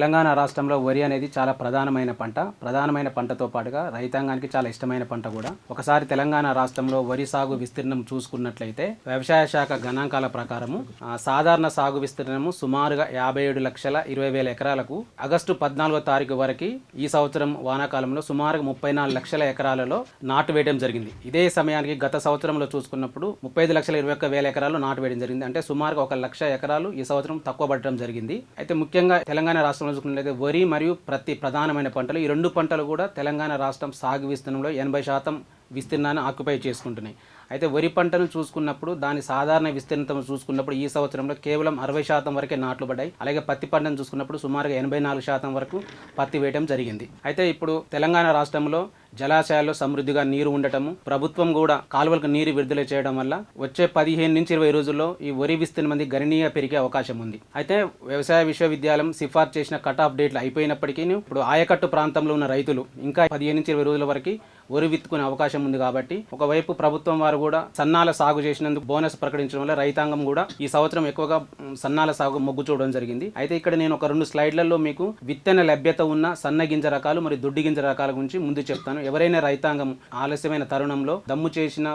తెలంగాణ రాష్ట్రంలో వరి అనేది చాలా ప్రధానమైన పంట. ప్రధానమైన పంటతో పాటుగా రైతాంగానికి చాలా ఇష్టమైన పంట కూడా. ఒకసారి తెలంగాణ రాష్ట్రంలో వరి సాగు విస్తీర్ణం చూసుకున్నట్లయితే వ్యవసాయ శాఖ గణాంకాల ప్రకారము సాధారణ సాగు విస్తీర్ణము సుమారుగా యాభై ఏడు లక్షల ఇరవై వేల ఎకరాలకు ఆగస్టు పద్నాలుగో తారీఖు వరకు ఈ సంవత్సరం వానాకాలంలో సుమారుగా ముప్పై నాలుగు లక్షల ఎకరాలలో నాటు వేయడం జరిగింది. ఇదే సమయానికి గత సంవత్సరంలో చూసుకున్నప్పుడు ముప్పై ఐదు లక్షల ఇరవై ఒక్క వేల ఎకరాలు నాటు వేయడం జరిగింది. అంటే సుమారుగా ఒక లక్ష ఎకరాలు ఈ సంవత్సరం తక్కువ పడటం జరిగింది. అయితే ముఖ్యంగా తెలంగాణ రాష్ట్రంలో చూసుకున్నట్లయితే వరి మరియు ప్రతి ప్రధానమైన పంటలు ఈ రెండు పంటలు కూడా తెలంగాణ రాష్ట్రం సాగు విస్తీర్ణంలో ఎనభై శాతం విస్తీర్ణాన్ని ఆక్యుపై చేసుకుంటున్నాయి. అయితే వరి పంటను చూసుకున్నప్పుడు దాని సాధారణ విస్తీర్ణతను చూసుకున్నప్పుడు ఈ సంవత్సరంలో కేవలం అరవై శాతం వరకే నాట్లు పడ్డాయి. అలాగే పత్తి పంటను చూసుకున్నప్పుడు సుమారుగా ఎనభై నాలుగు శాతం వరకు పత్తి వేయడం జరిగింది. అయితే ఇప్పుడు తెలంగాణ రాష్ట్రంలో జలాశయాల్లో సమృద్ధిగా నీరు ఉండటము ప్రభుత్వం కూడా కాలువలకు నీరు విడుదల చేయడం వల్ల వచ్చే పదిహేను నుంచి ఇరవై రోజుల్లో ఈ వరి విస్తీర్ణం మంది గణనీయ పెరిగే అవకాశం ఉంది. అయితే వ్యవసాయ విశ్వవిద్యాలయం సిఫార్సు చేసిన కట్ ఆఫ్ డేట్లు అయిపోయినప్పటికీ ఇప్పుడు ఆయకట్టు ప్రాంతంలో ఉన్న రైతులు ఇంకా పదిహేను నుంచి ఇరవై రోజుల వరకు వరి విత్తుకునే అవకాశం ఉంది కాబట్టి ఒకవైపు ప్రభుత్వం వారు కూడా సన్నాల సాగు చేసినందుకు బోనస్ ప్రకటించడం వల్ల రైతాంగం కూడా ఈ సంవత్సరం ఎక్కువగా సన్నాల సాగు మొగ్గు చూడడం జరిగింది. అయితే ఇక్కడ నేను ఒక రెండు స్లైడ్లలో మీకు విత్తన లభ్యత ఉన్న సన్న గింజ రకాలు మరియు దుడ్డి గింజ రకాల గురించి ముందు చెప్తాను. ఎవరైనా రైతాంగం ఆలస్యమైన తరుణంలో దమ్ము చేసిన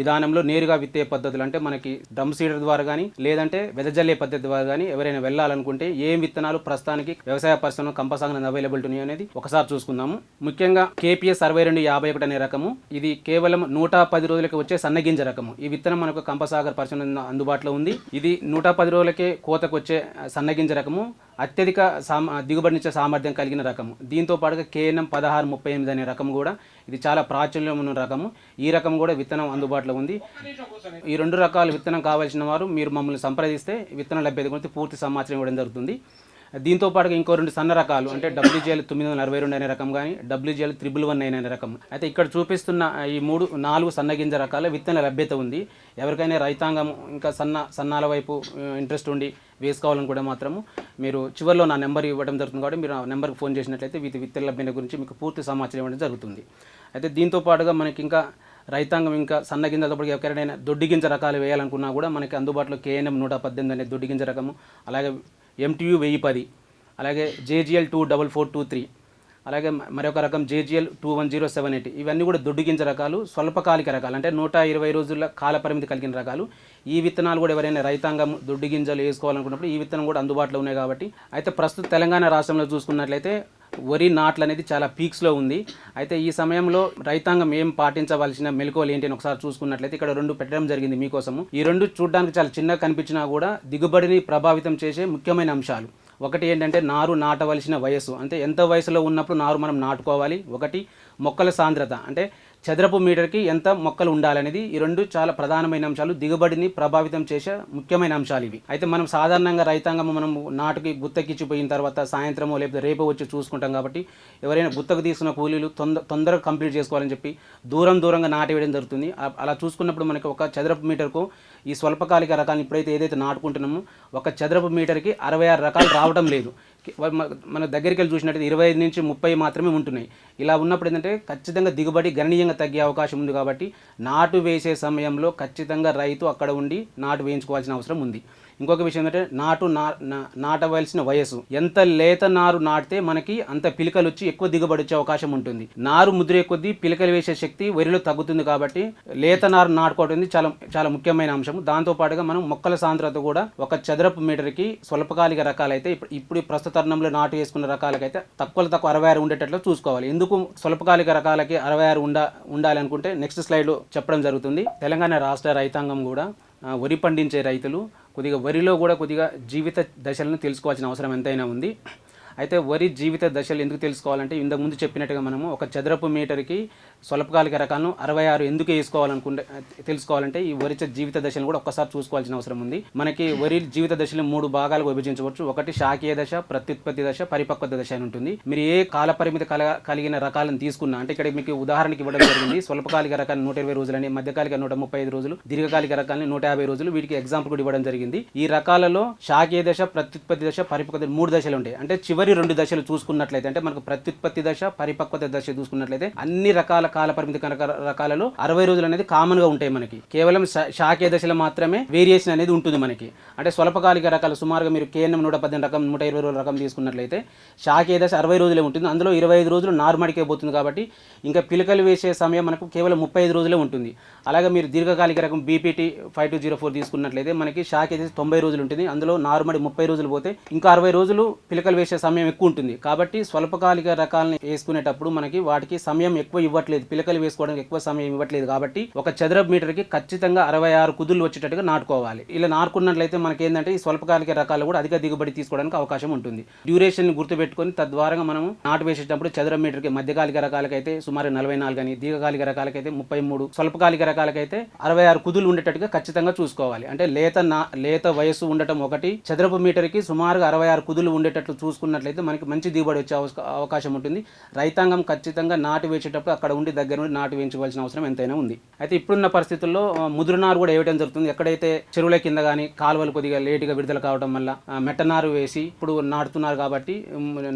విధానంలో నేరుగా విత్తే పద్ధతులు అంటే మనకి డ్రమ్ సీడర్ ద్వారా కానీ లేదంటే వెదజల్లే పద్ధతి ద్వారా కానీ ఎవరైనా వెళ్ళాలనుకుంటే ఏం విత్తనాలు ప్రస్తుతానికి వ్యవసాయ పరిశ్రమ కంపసాగన అవైలబిలిటీ ఉన్నాయి అనేది ఒకసారి చూసుకుందాము. ముఖ్యంగా కేపీఎస్ అరవై రెండు యాభై ఒకటి అనే రకము ఇది కేవలం నూట పది రోజులకి వచ్చే సన్నగింజ రకము. ఈ విత్తనం మనకు కంపసాగర్ పరిశ్రమ అందుబాటులో ఉంది. ఇది నూట పది రోజులకే కోతకు వచ్చే సన్నగింజ రకము. అత్యధిక సామ దిగుబడినిచ్చే సామర్థ్యం కలిగిన రకము. దీంతో పాటుగా కేఎన్ఎం పదహారు ముప్పై ఎనిమిది అనే రకం కూడా ఇది చాలా ప్రాచుర్యం ఉన్న రకము. ఈ రకం కూడా విత్తనం అందుబాటులో ఉంది. ఈ రెండు రకాల విత్తనం కావాల్సిన వారు మీరు మమ్మల్ని సంప్రదిస్తే విత్తనం లభ్యత గురించి పూర్తి సమాచారం ఇవ్వడం జరుగుతుంది. దీంతో పాటుగా ఇంకో రెండు సన్న రకాలు అంటే డబ్ల్యూజీఎల్ తొమ్మిది వందల అరవై రెండు అనే రకం కానీ డబ్ల్యూజీఎల్ త్రిబుల్ వన్ నైన్ అనే రకం. అయితే ఇక్కడ చూపిస్తున్న ఈ మూడు నాలుగు సన్నగింజ రకాల విత్తన లభ్యత ఉంది. ఎవరికైనా రైతాంగం ఇంకా సన్న సన్నాల వైపు ఇంట్రెస్ట్ ఉండి వేసుకోవాలని కూడా మాత్రము మీరు చివరిలో నా నెంబర్ ఇవ్వడం జరుగుతుంది కాబట్టి మీరు ఆ నెంబర్కి ఫోన్ చేసినట్లయితే వీటి విత్తన లభ్యత గురించి మీకు పూర్తి సమాచారం ఇవ్వడం జరుగుతుంది. అయితే దీంతో పాటుగా మనకి ఇంకా రైతాంగం ఇంకా సన్న గింజలతో పాటు ఎవరికైనా దొడ్డి గింజ రకాలు వేయాలనుకున్నా కూడా మనకి అందుబాటులో కేఎన్ఎం నూట పద్దెనిమిది అనే దొడ్డి గింజ రకము అలాగే ఎంటీయూ వెయ్యి పది. అలాగే JGL two double four two three అలాగే మరొక రకం JGL two one zero seven eight. ఇవన్నీ కూడా దొడ్డు గింజ రకాలు స్వల్పకాలిక రకాలు. అంటే నూట ఇరవై రోజుల కాల పరిమితి కలిగిన రకాలు. ఈ విత్తనాలు కూడా ఎవరైనా రైతాంగం దొడ్డు గింజలు వేసుకోవాలనుకున్నప్పుడు ఈ విత్తనం కూడా అందుబాటులో ఉన్నాయి కాబట్టి. అయితే ప్రస్తుత తెలంగాణ రాష్ట్రంలో చూసుకున్నట్లయితే వరి నాట్లు అనేది చాలా పీక్స్లో ఉంది. అయితే ఈ సమయంలో రైతాంగం ఏం పాటించవలసిన మెలకువలు ఏంటి అని ఒకసారి చూసుకున్నట్లయితే ఇక్కడ రెండు పెట్టడం జరిగింది మీకోసము. ఈ రెండు చూడడానికి చాలా చిన్నగా కనిపించినా కూడా దిగుబడిని ప్రభావితం చేసే ముఖ్యమైన అంశాలు. ఒకటి ఏంటంటే నారు నాటవలసిన వయస్సు. అంటే ఎంత వయసులో ఉన్నప్పుడు నారు మనం నాటుకోవాలి? ఒకటి మొక్కల సాంద్రత. అంటే చదరపు మీటర్కి ఎంత మొక్కలు ఉండాలనేది ఈ రెండు చాలా ప్రధానమైన అంశాలు. దిగుబడిని ప్రభావితం చేసే ముఖ్యమైన అంశాలు ఇవి. అయితే మనం సాధారణంగా రైతాంగం మనం నాటుకి గుత్తకిచ్చిపోయిన తర్వాత సాయంత్రమో లేకపోతే రేపో వచ్చి చూసుకుంటాం కాబట్టి ఎవరైనా గుత్తకు తీసుకున్న కూలీలు తొందర తొందరగా కంప్లీట్ చేసుకోవాలని చెప్పి దూరం దూరంగా నాటి వేయడం జరుగుతుంది అలా చూసుకున్నప్పుడు మనకి ఒక చదరపు మీటర్కు ఈ స్వల్పకాలిక రకాలు ఇప్పుడైతే ఏదైతే నాటుకుంటున్నామో ఒక చదరపు మీటర్కి అరవై ఆరు రకాలు రావడం లేదు. మన దగ్గరికి వెళ్ళి చూసినట్టయితే ఇరవై ఐదు నుంచి ముప్పై మాత్రమే ఉంటున్నాయి. ఇలా ఉన్నప్పుడు ఏంటంటే ఖచ్చితంగా దిగుబడి గణనీయంగా తగ్గే అవకాశం ఉంది కాబట్టి నాటు వేసే సమయంలో ఖచ్చితంగా రైతు అక్కడ ఉండి నాటు వేయించుకోవాల్సిన అవసరం ఉంది. ఇంకొక విషయం ఏంటంటే నాటు నా నాటవలసిన వయసు ఎంత లేత నారు నాటితే మనకి అంత పిలకలు వచ్చి ఎక్కువ దిగుబడి వచ్చే అవకాశం ఉంటుంది. నారు ముదిరే కొద్దీ పిలకలు వేసే శక్తి వరిలో తగ్గుతుంది కాబట్టి లేత నారు నాటుకోవడం చాలా చాలా ముఖ్యమైన అంశం దాంతో పాటుగా మనం మొక్కల సాంద్రత కూడా ఒక చదరపు మీటర్కి స్వల్పకాలిక రకాలైతే ఇప్పుడు ఇప్పుడు ప్రస్తుత తరుణంలో నాటు వేసుకున్న రకాలకైతే తక్కువ తక్కువ అరవై ఆరు ఉండేటట్లు చూసుకోవాలి. ఎందుకు స్వల్పకాలిక రకాలకి అరవై ఆరు ఉండా ఉండాలనుకుంటే నెక్స్ట్ స్లైడ్లో చెప్పడం జరుగుతుంది. తెలంగాణ రాష్ట్ర రైతాంగం కూడా వరి పండించే రైతులు కొద్దిగా వరిలో కూడా కొద్దిగా జీవిత దశలను తెలుసుకోవాల్సిన అవసరం ఎంతైనా ఉంది. అయితే వరి జీవిత దశలు ఎందుకు తెలుసుకోవాలంటే ఇంతకుముందు చెప్పినట్టుగా మనము ఒక చదరపు మీటర్కి స్వల్పకాలిక రకాలను అరవై ఆరు ఎందుకు వేసుకోవాలనుకుంటే తెలుసుకోవాలంటే ఈ వరి జీవిత దశలను కూడా ఒక్కసారి చూసుకోవాల్సిన అవసరం ఉంది. మనకి వరి జీవిత దశలు మూడు భాగాలుగా విభజించవచ్చు. ఒకటి శాఖీయ దశ ప్రత్యుత్పత్తి దశ పరిపక్వత దశ అని ఉంటుంది. మీరు ఏ కాల పరిమితి కల కలిగిన రకాలను తీసుకున్నా అంటే ఇక్కడ మీకు ఉదాహరణకి ఇవ్వడం జరిగింది. స్వల్పకాలిక రకాలు నూట ఇరవై రోజులని మధ్యకాలిక నూట ముప్పై ఐదు రోజులు దీర్ఘకాలిక రకాలని నూట యాభై రోజులు వీటికి ఎగ్జాంపుల్ కూడా ఇవ్వడం జరిగింది. ఈ రకాలలో శాఖీయ దశ ప్రత్యుత్పత్తి దశ పరిపక్వత మూడు దశలు ఉంటాయి. అంటే చివరి చివరి రెండు దశలు చూసుకున్నట్లయితే అంటే మనకు ప్రత్యుత్పత్తి దశ పరిపక్వత దశ చూసుకున్నట్లయితే అన్ని రకాల కాల పరిమితి కనుక రకాలలో అరవై రోజులు అనేది కామన్గా ఉంటాయి మనకి. కేవలం శా- శాఖీయ దశలో మాత్రమే వేరియేషన్ అనేది ఉంటుంది మనకి. అంటే స్వల్పకాలిక రకాలు సుమారుగా మీరు కేఎన్ఎం నూట పద్దెనిమిది రకం నూట ఇరవై రోజుల రకం తీసుకున్నట్లయితే శాఖీయ దశ అరవై రోజులే ఉంటుంది. అందులో ఇరవై ఐదు రోజులు నార్మడికే పోతుంది కాబట్టి ఇంకా పిలకలు వేసే సమయం మనకు కేవలం ముప్పై ఐదు రోజులే ఉంటుంది. అలాగే మీరు దీర్ఘకాలిక రకం BPT five two zero four తీసుకున్నట్లయితే మనకి షాక్ దశ తొంభై రోజులు ఉంటుంది. అందులో నార్మడి ముప్పై రోజులు పోతే ఇంకా అరవై రోజులు పిలకలు వేసే సమయం సమయం ఎక్కువ ఉంటుంది. కాబట్టి స్వల్పకాలిక రకాలను వేసుకునేటప్పుడు మనకి వాటికి సమయం ఎక్కువ ఇవ్వట్లేదు. పిలకలు వేసుకోవడానికి ఎక్కువ సమయం ఇవ్వట్లేదు కాబట్టి ఒక చదరపు మీటర్కి ఖచ్చితంగా అరవై ఆరు కుదులు వచ్చేటట్టుగా నాటుకోవాలి. ఇలా నాటుకున్నట్లయితే మనకి ఏంటంటే ఈ స్వల్పకాలిక రకాలు కూడా అధిక దిగుబడి తీసుకోవడానికి అవకాశం ఉంటుంది. డ్యూరేషన్ గుర్తుపెట్టుకొని తద్వారా మనం నాటు వేసేటప్పుడు చదరపు మీటర్కి మధ్యకాలిక రకాలకైతే సుమారు నలభై నాలుగు అని దీర్ఘకాలిక రకాలకైతే ముప్పై మూడు స్వల్పకాలిక రకాలకైతే అరవై ఆరు కుదులు ఉండేటట్టుగా ఖచ్చితంగా చూసుకోవాలి. అంటే లేత నా లేత వయస్సు ఉండటం ఒకటి చదరపు మీటర్కి సుమారుగా అరవై ఆరు కుదులు ఉండేటట్లు చూసుకున్నట్లయితే మనకి మంచి దిగుబడి వచ్చే అవకాశం ఉంటుంది. రైతాంగం ఖచ్చితంగా నాటు వేసేటప్పుడు అక్కడ ఉండి దగ్గర నుండి నాటు వేయించవలసిన అవసరం ఎంతైనా ఉంది. అయితే ఇప్పుడున్న పరిస్థితుల్లో ముదురునారు కూడా వేయడం జరుగుతుంది. ఎక్కడైతే చెరువుల కింద కానీ కాలువలు కొద్దిగా లేటుగా విడుదల కావడం వల్ల మెట్టనారు వేసి ఇప్పుడు నాటుతున్నారు కాబట్టి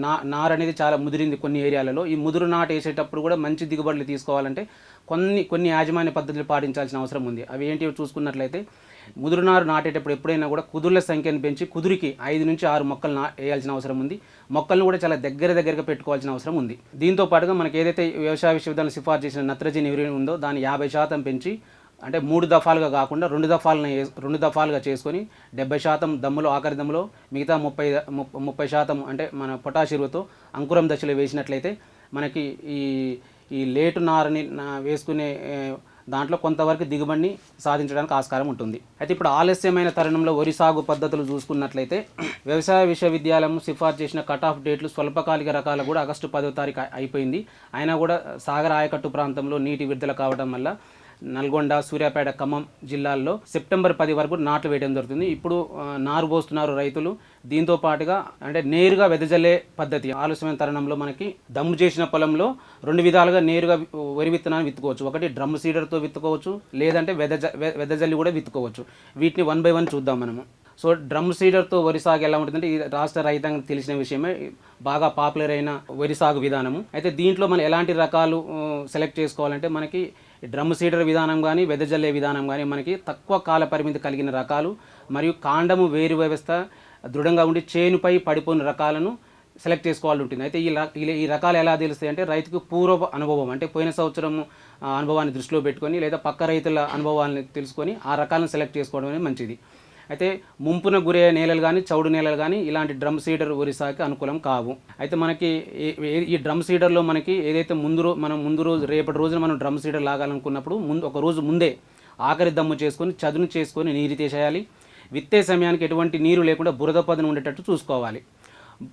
నా నారు అనేది చాలా ముదిరింది కొన్ని ఏరియాలలో. ఈ ముదురు నాటు వేసేటప్పుడు కూడా మంచి దిగుబడులు తీసుకోవాలంటే కొన్ని కొన్ని యాజమాన్య పద్ధతులు పాటించాల్సిన అవసరం ఉంది. అవి ఏంటి చూసుకున్నట్లయితే ముదురునారు నాటేటప్పుడు ఎప్పుడైనా కూడా కుదుర్ల సంఖ్యను పెంచి కుదురికి ఐదు నుంచి ఆరు మొక్కలు నా వేయాల్సిన అవసరం ఉంది. మొక్కలను కూడా చాలా దగ్గర దగ్గరగా పెట్టుకోవాల్సిన అవసరం ఉంది. దీంతో పాటుగా మనకి ఏదైతే వ్యవసాయ విశ్వవిద్యాలయం సిఫార్సు చేసిన నత్రజని ఎరువు ఉందో దాన్ని యాభై శాతం పెంచి అంటే మూడు దఫాలుగా కాకుండా రెండు దఫాలను రెండు దఫాలుగా చేసుకొని డెబ్బై శాతం దమ్ములో ఆఖరి దమ్ములో మిగతా ముప్పై ముప్ప- ముప్పై శాతం అంటే మన పొటాషిరువుతో అంకురం దశలో వేసినట్లయితే మనకి ఈ ఈ లేటు నారని నా- వేసుకునే దాంట్లో కొంతవరకు దిగుబడిని సాధించడానికి ఆస్కారం ఉంటుంది. అయితే ఇప్పుడు ఆలస్యమైన తరుణంలో వరి సాగు పద్ధతులు చూసుకున్నట్లయితే వ్యవసాయ విశ్వవిద్యాలయం సిఫార్సు చేసిన కట్ ఆఫ్ డేట్లు స్వల్పకాలిక రకాలు కూడా ఆగస్టు పదో తారీఖు అయిపోయింది. అయినా కూడా సాగర ఆయకట్టు ప్రాంతంలో నీటి విడుదల కావడం వల్ల నల్గొండ సూర్యాపేట ఖమ్మం జిల్లాల్లో సెప్టెంబర్ పది వరకు నాట్లు వేయడం జరుగుతుంది. ఇప్పుడు నారు పోస్తున్నారు రైతులు. దీంతో పాటుగా అంటే నేరుగా వెదజల్లే పద్ధతి ఆలస్యమైన తరుణంలో మనకి దమ్ము చేసిన పొలంలో రెండు విధాలుగా నేరుగా వరి విత్తనాన్ని విత్తుకోవచ్చు. ఒకటి డ్రమ్ సీడర్తో విత్తుకోవచ్చు లేదంటే వెదజ వె- వెదజల్లి కూడా విత్తుకోవచ్చు. వీటిని వన్ బై వన్ చూద్దాం మనము. సో డ్రమ్ సీడర్తో వరి సాగు ఎలా ఉంటుందంటే ఈ రాష్ట్ర రైతాంగం తెలిసిన విషయమే. బాగా పాపులర్ అయిన వరి సాగు విధానము. అయితే దీంట్లో మనం ఎలాంటి రకాలు సెలెక్ట్ చేసుకోవాలంటే మనకి డ్రమ్ సీడర్ విధానం కానీ వెదజల్లే విధానం కానీ మనకి తక్కువ కాల పరిమితి కలిగిన రకాలు మరియు కాండము వేరు వ్యవస్థ దృఢంగా ఉండి చేనుపై పడిపోయిన రకాలను సెలెక్ట్ చేసుకోవాలి ఉంటుంది. అయితే ఈ ఈ- రకాలు ఎలా తెలుస్తాయి అంటే రైతుకు పూర్వ అనుభవం అంటే పోయిన సంవత్సరం అనుభవాన్ని దృష్టిలో పెట్టుకొని లేదా పక్క రైతుల అనుభవాలను తెలుసుకొని ఆ రకాలను సెలెక్ట్ చేసుకోవడం అనేది మంచిది. అయితే ముంపున గురయ్యే నేలలు కానీ చౌడు నేలలు కానీ ఇలాంటి డ్రమ్ సీడర్ వరి సాగుకి అనుకూలం కావు. అయితే మనకి ఈ- ఈ- డ్రమ్ సీడర్లో మనకి ఏదైతే ముందు రో మనం ముందు రోజు రేపటి రోజున మనం డ్రమ్ సీడర్ లాగాలనుకున్నప్పుడు ముందు ఒక రోజు ముందే ఆఖరి దమ్ము చేసుకొని చదును చేసుకొని నీరు తీసేయాలి. విత్తే సమయానికి ఎటువంటి నీరు లేకుండా బురద పదన ఉండేటట్టు చూసుకోవాలి.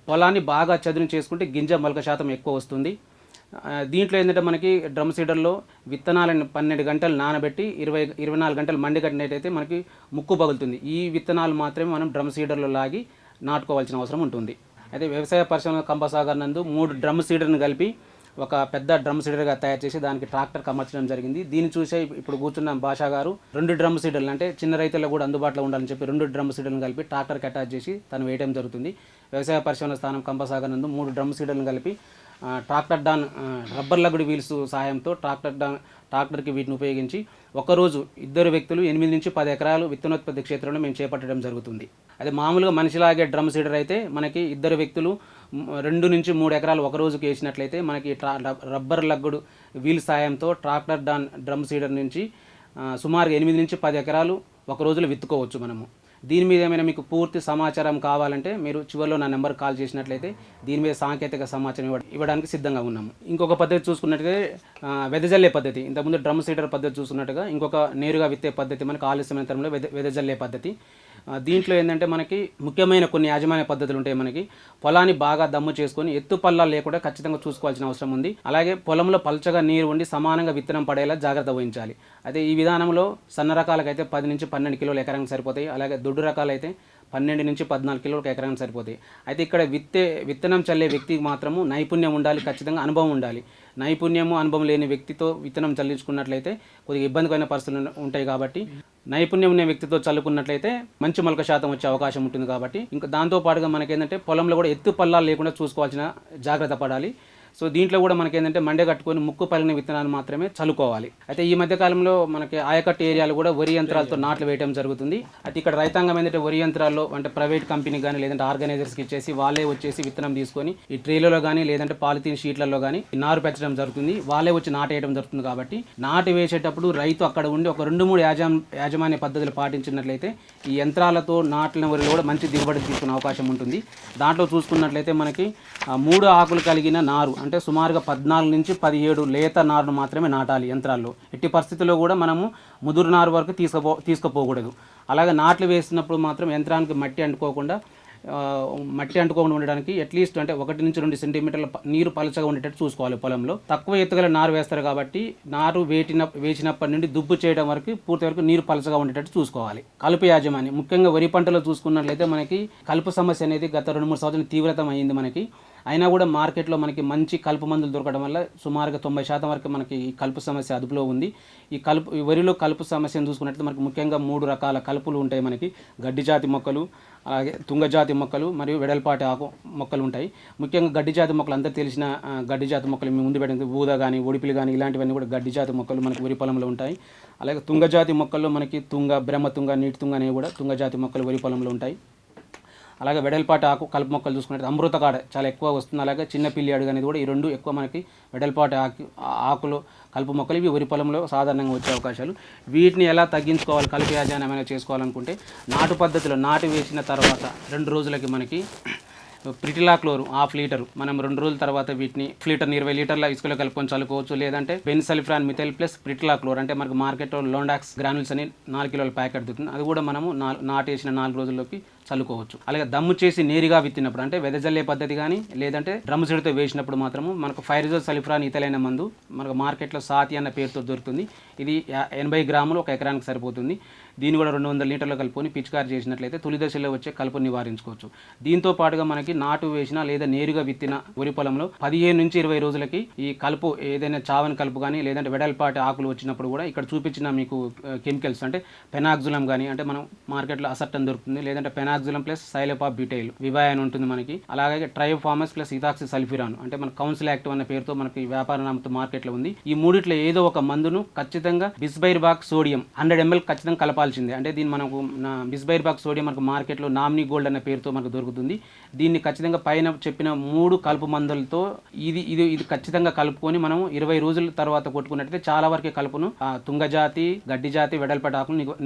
పొలాన్ని బాగా చదును చేసుకుంటే గింజ మొలక శాతం ఎక్కువ వస్తుంది. దీంట్లో ఏంటంటే మనకి డ్రమ్ సీడర్లో విత్తనాలను పన్నెండు గంటలు నానబెట్టి ఇరవై ఇరవై నాలుగు గంటలు మండి కట్టినట్టయితే మనకి ముక్కు పగులుతుంది. ఈ విత్తనాలు మాత్రమే మనం డ్రమ్ సీడర్లో లాగి నాటుకోవాల్సిన అవసరం ఉంటుంది. అయితే వ్యవసాయ పరిశ్రమ కంపసాగర్ నందు మూడు డ్రమ్ సీడర్ని కలిపి ఒక పెద్ద డ్రమ్ సీడర్గా తయారు చేసి దానికి ట్రాక్టర్ అమర్చడం జరిగింది. దీన్ని చూసే ఇప్పుడు కూర్చున్న భాషా గారు రెండు డ్రమ్ సీడర్లు అంటే చిన్న రైతులకు కూడా అందుబాటులో ఉండాలని చెప్పి రెండు డ్రమ్ సీడర్లను కలిపి ట్రాక్టర్కి అటాచ్ చేసి తను వేయడం జరుగుతుంది. వ్యవసాయ పరిశ్రమ స్థానం కంపసాగర్ నందు మూడు డ్రమ్ సీడర్లను కలిపి tractor drawn rubber lugged wheels సహాయంతో ట్రాక్టర్ డాన్ ట్రాక్టర్కి వీటిని ఉపయోగించి ఒకరోజు ఇద్దరు వ్యక్తులు ఎనిమిది నుంచి పది ఎకరాలు విత్తనోత్పత్తి క్షేత్రంలో మేము చేపట్టడం జరుగుతుంది. అదే మామూలుగా మనిషిలాగే డ్రమ్ సీడర్ అయితే మనకి ఇద్దరు వ్యక్తులు రెండు నుంచి మూడు ఎకరాలు ఒక రోజుకి వేసినట్లయితే మనకి ట్రా రబ్బర్ లగ్గుడు వీల్ సాయంతో ట్రాక్టర్ డాన్ డ్రమ్ సీడర్ నుంచి సుమారు ఎనిమిది నుంచి పది ఎకరాలు ఒక రోజులో విత్తుకోవచ్చు మనము. దీని మీద ఏమైనా మీకు పూర్తి సమాచారం కావాలంటే మీరు చివరిలో నా నెంబర్ కాల్ చేసినట్లయితే దీని మీద సాంకేతిక సమాచారం ఇవ్వడానికి సిద్ధంగా ఉన్నాము. ఇంకొక పద్ధతి చూసుకున్నట్లయితే వెదజల్లే పద్ధతి. ఇంతకుముందు డ్రమ్ సీడర్ పద్ధతి చూసుకున్నట్టుగా ఇంకొక నేరుగా విత్తే పద్ధతి మనకు ఆలస్యమైన తరంలో వెద వెదజల్లే పద్ధతి. దీంట్లో ఏంటంటే మనకి ముఖ్యమైన కొన్ని యాజమాన్య పద్ధతులు ఉంటాయి మనకి. పొలాన్ని బాగా దమ్ము చేసుకొని ఎత్తు పల్లాలు లేకుండా ఖచ్చితంగా చూసుకోవాల్సిన అవసరం ఉంది. అలాగే పొలంలో పల్చగా నీరు ఉండి సమానంగా విత్తనం పడేలా జాగ్రత్త వహించాలి. అయితే ఈ విధానంలో సన్న రకాలకైతే పది నుంచి పన్నెండు కిలోలు ఎకరానికి సరిపోతాయి. అలాగే దొడ్డు రకాలైతే పన్నెండు నుంచి పద్నాలుగు కిలోలకు ఎకరానికి సరిపోతాయి. అయితే ఇక్కడ విత్తే విత్తనం చల్లే వ్యక్తికి మాత్రము నైపుణ్యం ఉండాలి ఖచ్చితంగా అనుభవం ఉండాలి. నైపుణ్యము అనుభవం లేని వ్యక్తితో విత్తనం చల్లించుకున్నట్లయితే కొద్దిగా ఇబ్బందికరమైన పరిస్థితులు ఉంటాయి కాబట్టి నైపుణ్యం ఉన్న వ్యక్తితో చల్లుకున్నట్లయితే మంచి మొలక శాతం వచ్చే అవకాశం ఉంటుంది కాబట్టి ఇంకా దాంతో పాటుగా మనకేంటంటే పొలంలో కూడా ఎత్తు పల్లాలు లేకుండా చూసుకోవాల్సిన జాగ్రత్త పడాలి. సో దీంట్లో కూడా మనకి ఏంటంటే మండే కట్టుకొని ముక్కు పలిన విత్తనాలు మాత్రమే చల్లుకోవాలి. అయితే ఈ మధ్య కాలంలో మనకి ఆయకట్టు ఏరియాలు కూడా వరి యంత్రాలతో నాట్లు వేయడం జరుగుతుంది. అయితే ఇక్కడ రైతాంగం ఏంటంటే వరి యంత్రాల్లో అంటే ప్రైవేట్ కంపెనీ కానీ లేదంటే ఆర్గనైజర్స్కి ఇచ్చేసి వాళ్ళే వచ్చేసి విత్తనం తీసుకొని ఈ ట్రేలలో కానీ లేదంటే పాలిథీన్ షీట్లలో కానీ నారు పెంచడం జరుగుతుంది. వాళ్ళే వచ్చి నాటేయడం జరుగుతుంది కాబట్టి నాటు వేసేటప్పుడు రైతు అక్కడ ఉండి ఒక రెండు మూడు యాజం యాజమాన్య పద్ధతులు పాటించినట్లయితే ఈ యంత్రాలతో నాటిన వరిలో కూడా మంచి దిగుబడి తీసుకునే అవకాశం ఉంటుంది. దాంట్లో చూసుకున్నట్లయితే మనకి మూడు ఆకులు కలిగిన నారు అంటే సుమారుగా పద్నాలుగు నుంచి పదిహేడు లేత నారును మాత్రమే నాటాలి యంత్రాల్లో. ఎట్టి పరిస్థితుల్లో కూడా మనము ముదురు నారు వరకు తీసుకుపో తీసుకుపోకూడదు. అలాగే నాట్లు వేసినప్పుడు మాత్రం యంత్రానికి మట్టి అంటుకోకుండా మట్టి అంటుకోకుండా ఉండడానికి అట్లీస్ట్ అంటే ఒకటి నుంచి రెండు సెంటీమీటర్ల నీరు పలచగా ఉండేటట్టు చూసుకోవాలి పొలంలో. తక్కువ ఎత్తుగల నారు వేస్తారు కాబట్టి నారు వేటిన వేసినప్పటి నుండి దుబ్బు చేయడం వరకు పూర్తి వరకు నీరు పలచగా ఉండేటట్టు చూసుకోవాలి. కలుపు యాజమాన్యం. ముఖ్యంగా వరి పంటలో చూసుకున్నట్లయితే మనకి కలుపు సమస్య అనేది గత రెండు మూడు సంవత్సరాలు తీవ్రతం అయింది మనకి. అయినా కూడా మార్కెట్లో మనకి మంచి కలుపు మందులు దొరకడం వల్ల సుమారుగా తొంభై శాతం వరకు మనకి ఈ కలుపు సమస్య అదుపులో ఉంది. ఈ కలుపు ఈ వరిలో కలుపు సమస్యను చూసుకున్నట్లయితే మనకి ముఖ్యంగా మూడు రకాల కలుపులు ఉంటాయి మనకి. గడ్డి జాతి మొక్కలు అలాగే తుంగజాతి మొక్కలు మరియు వెడల్పాటి ఆకు మొక్కలు ఉంటాయి. ముఖ్యంగా గడ్డి జాతి మొక్కలు అంతా తెలిసిన గడ్డి జాతి మొక్కలు మేము ముందు పెట్టిన ఊద కానీ ఒడిపిలు కానీ ఇలాంటివన్నీ కూడా గడ్డి జాతి మొక్కలు మనకి వరి పొలంలో ఉంటాయి. అలాగే తుంగజాతి మొక్కల్లో మనకి తుంగ బ్రహ్మ తుంగ నీటి తుంగ అనేవి కూడా తుంగజాతి మొక్కలు వరి పొలంలో ఉంటాయి. అలాగే వెడల్పాటి ఆకు కలుపు మొక్కలు చూసుకున్నట్టు అమృత కాడ చాలా ఎక్కువ వస్తుంది. అలాగే చిన్న పిల్లి అడుగు అనేది కూడా ఈ రెండు ఎక్కువ మనకి వెడల్పాటి ఆకు ఆకులు కలుపు మొక్కలు ఇవి వరి పొలంలో సాధారణంగా వచ్చే అవకాశాలు. వీటిని ఎలా తగ్గించుకోవాలి కలుపు యాజాన్యం ఏమైనా చేసుకోవాలనుకుంటే నాటు పద్ధతిలో నాటు వేసిన తర్వాత రెండు రోజులకి మనకి ప్రిటిలా క్లోర్ హాఫ్ లీటర్ మనం రెండు రోజుల తర్వాత వీటిని లీటర్ ఇరవై లీటర్ల ఇసుకలో కలుపుకొని చల్లుకోవచ్చు లేదంటే బెన్సల్ఫ్రాన్ మిథైల్ ప్లస్ ప్రిటిలా క్లోర్ అంటే మనకు మార్కెట్లో లోండాక్స్ గ్రానుల్స్ అని నాలుగు కిలోల ప్యాకెట్ దొరుకుతుంది. అది కూడా మనము నాటేసిన నాలుగు రోజుల్లోకి చల్లుకోవచ్చు. అలాగే దమ్ము చేసి నేరుగా విత్తినప్పుడు అంటే వెదజల్లే పద్ధతి కానీ లేదంటే డ్రమ్ సెడ్తో వేసినప్పుడు మాత్రము మనకు ఫైరిజో సలిఫ్రాన్ ఇతలైన మందు మనకు మార్కెట్లో సాతి అన్న పేరుతో దొరుకుతుంది. ఇది యా- ఎనభై గ్రాములు ఒక ఎకరానికి సరిపోతుంది. దీన్ని కూడా రెండు వందల లీటర్లు కలుపుకొని పిచికారి చేసినట్లయితే తొలి దశలో వచ్చే కలుపు నివారించుకోవచ్చు. దీంతో పాటుగా మనకి నాటు వేసిన లేదా నేరుగా విత్తిన వరి పొలంలో పదిహేను నుంచి ఇరవై రోజులకి ఈ కలుపు ఏదైనా చావని కలుపు కానీ లేదంటే వెడల్పాటి ఆకులు వచ్చినప్పుడు కూడా ఇక్కడ చూపించిన మీకు కెమికల్స్ అంటే పెనాక్జులం కానీ అంటే మనం మార్కెట్లో అసట్ దొరుకుతుంది. లేదంటే పెనాక్జులం ప్లస్ సైలపా బ్యూటైల్ వివాయన్ అని ఉంటుంది మనకి. అలాగే ట్రైఫామస్ ప్లస్ ఇథాక్సి సల్ఫిరాన్ అంటే మన కౌన్సిల్ యాక్టివ్ అనే పేరుతో మనకి వ్యాపార నామతో మార్కెట్లో ఉంది. ఈ మూడిట్లో ఏదో ఒక మందును ఖచ్చితంగా బిస్బైర్బాక్ సోడియం హండ్రెడ్ ఎంఎల్ ఖచ్చితంగా కలపాల్సిందే అంటే దీన్ని మనకు బిస్బైర్బాక్ సోడియం మనకు మార్కెట్లో నామినీ గోల్డ్ అనే పేరుతో మనకు దొరుకుతుంది. దీన్ని ఖచ్చితంగా పైన చెప్పిన మూడు కలుపు మందులతో ఇది ఇది ఇది ఖచ్చితంగా కలుపుకొని మనం ఇరవై రోజుల తర్వాత కొట్టుకున్నట్టయితే చాలా వరకు కలుపును. తుంగజాతి గడ్డి జాతి వెడల్పటి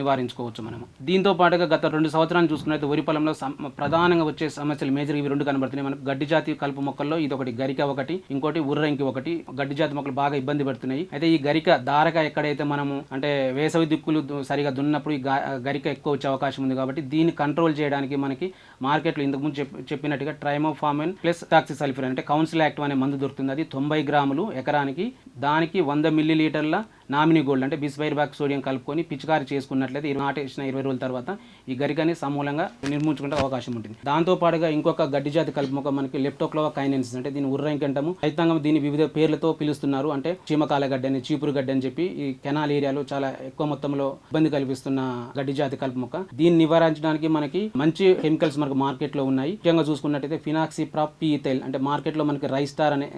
నివారించుకోవచ్చు మనము. దీంతో పాటుగా గత రెండు సంవత్సరాలు చూసుకున్నట్లయితే వరి పొలంలో ప్రధానంగా వచ్చే సమస్యలు మేజర్ ఇవి రెండు కనబడుతున్నాయి. మనకు గడ్డి జాతి కలుపు మొక్కల్లో ఇది ఒకటి గరిక ఒకటి ఇంకోటి ఉర్రంకి ఒకటి. గడ్డి జాతి మొక్కలు బాగా ఇబ్బంది పడుతున్నాయి. అయితే ఈ గరిక దారక ఎక్కడైతే మనము అంటే వేసవి దిక్కులు సరిగా దున్నప్పుడు ఈ గరిక ఎక్కువ వచ్చే అవకాశం ఉంది కాబట్టి దీన్ని కంట్రోల్ చేయడానికి మనకి మార్కెట్లో ఇంతకుముందు చెప్ చెప్పినట్టుగా ట్రైమోఫామిన్ ప్లస్ టాక్సిసల్ఫిర్ అంటే కౌన్సిల్ యాక్టివ్ అనే మందు దొరుకుతుంది. అది తొంభై గ్రాములు ఎకరానికి దానికి వంద మిల్లీ లీటర్ల నామినీ గోల్డ్ అంటే బిస్బైర్బాక్ సోడియం కలుపుకొని పిచికారి చేసుకున్నట్లయితే ఇరవై నాటేసిన ఇరవై రోజుల తర్వాత ఈ గరికని సమూలంగా నిర్మించుకుంటే అవకాశం ఉంటుంది. దాంతో పాటుగా ఇంకొక గడ్డి జాతి కలుపు మొక్క మనకి లెప్టోక్లోవా కైనెన్సిస్ అంటే దీని ఉర్రంకి అంటాము రైతాంగం దీన్ని వివిధ పేర్లతో పిలుస్తున్నారు. అంటే చీమకాల గడ్డి అని చీపురు గడ్డి అని చెప్పి ఈ కెనాల్ ఏరియాలో చాలా ఎక్కువ మొత్తంలో ఇబ్బంది కల్పిస్తున్న గడ్డి జాతి కలుపు మొక్క. దీన్ని నివారించడానికి మనకి మంచి కెమికల్స్ మనకు మార్కెట్లో ఉన్నాయి. ముఖ్యంగా చూసుకున్నట్టయితే ఫినాక్సి ప్రాప్ పీథైల్ అంటే మార్కెట్లో మనకి రైస్ అనే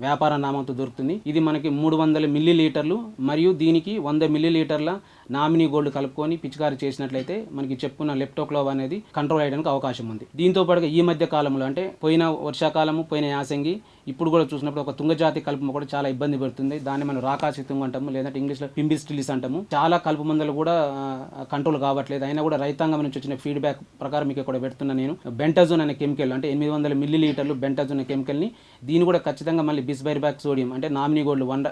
వ్యాపార నామంతో దొరుకుతుంది. ఇది మనకి మూడు వందల మిల్లీ లీటర్లు మరియు దీనికి వంద మిల్లీ లీటర్ల నామినీ గోల్డ్ కలుపుకొని పిచికారి చేసినట్లయితే మనకి చెప్పుకున్న లెప్టోక్లోవ్ అనేది కంట్రోల్ అయ్యడానికి అవకాశం ఉంది. దీంతో పాటుగా ఈ మధ్య కాలంలో అంటే పోయిన వర్షాకాలము పోయిన యాసంగి ఇప్పుడు కూడా చూసినప్పుడు ఒక తుంగజాతి కలుపు కూడా చాలా ఇబ్బంది పెడుతుంది. దాన్ని మనం రాకాసి తుంగ అంటాము లేదంటే ఇంగ్లీష్లో పింబిస్టిలిస్ అంటాము. చాలా కలుపు మందులు కూడా కంట్రోల్ కావట్లేదు. అయినా కూడా రైతాంగం నుంచి వచ్చిన ఫీడ్బ్యాక్ ప్రకారం మీకు ఇక్కడ పెడుతున్నా నేను. బెంటజోన్ అనే కెమికల్ అంటే ఎనిమిది వందల మిల్లీ లీటర్లు బెంటజోన్ అనే కెమికల్ని దీన్ని కూడా ఖచ్చితంగా మళ్ళీ బిస్బైర్బ్యాక్ సోడియం అంటే నామినీ గోల్డ్ వంద